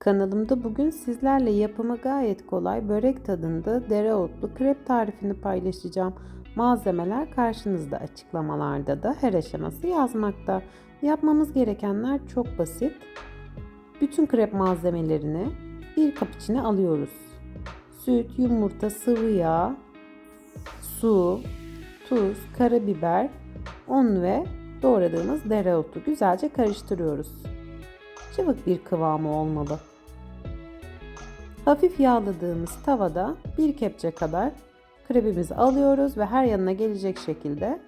Kanalımda bugün sizlerle yapımı gayet kolay börek tadında dereotlu krep tarifini paylaşacağım. Malzemeler karşınızda açıklamalarda da her aşaması yazmakta. Yapmamız gerekenler çok basit. Bütün krep malzemelerini bir kap içine alıyoruz. Süt, yumurta, sıvı yağ, su, tuz, karabiber, un ve doğradığımız dereotu güzelce karıştırıyoruz. Cıvık bir kıvamı olmalı. Hafif yağladığımız tavada bir kepçe kadar krebimizi alıyoruz ve her yanına gelecek şekilde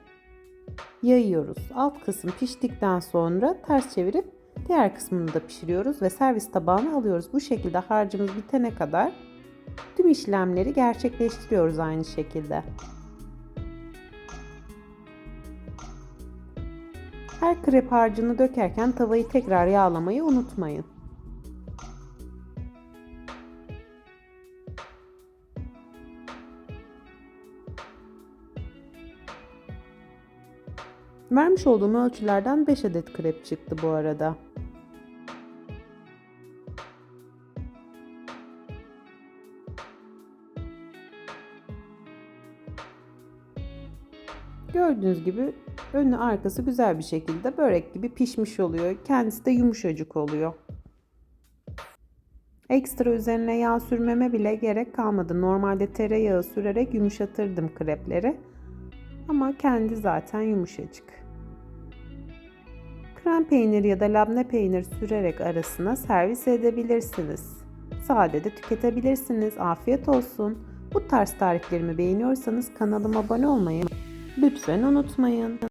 yayıyoruz. Alt kısım piştikten sonra ters çevirip diğer kısmını da pişiriyoruz ve servis tabağına alıyoruz. Bu şekilde harcımız bitene kadar tüm işlemleri gerçekleştiriyoruz aynı şekilde. Her krep harcını dökerken tavayı tekrar yağlamayı unutmayın. Vermiş olduğum ölçülerden 5 adet krep çıktı bu arada. Gördüğünüz gibi önü arkası güzel bir şekilde börek gibi pişmiş oluyor. Kendisi de yumuşacık oluyor. Ekstra üzerine yağ sürmeme bile gerek kalmadı. Normalde tereyağı sürerek yumuşatırdım krepleri. Ama kendi zaten yumuşacık. Krem peynir ya da labne peynir sürerek arasına servis edebilirsiniz. Sade de tüketebilirsiniz. Afiyet olsun. Bu tarz tariflerimi beğeniyorsanız kanalıma abone olmayı lütfen unutmayın.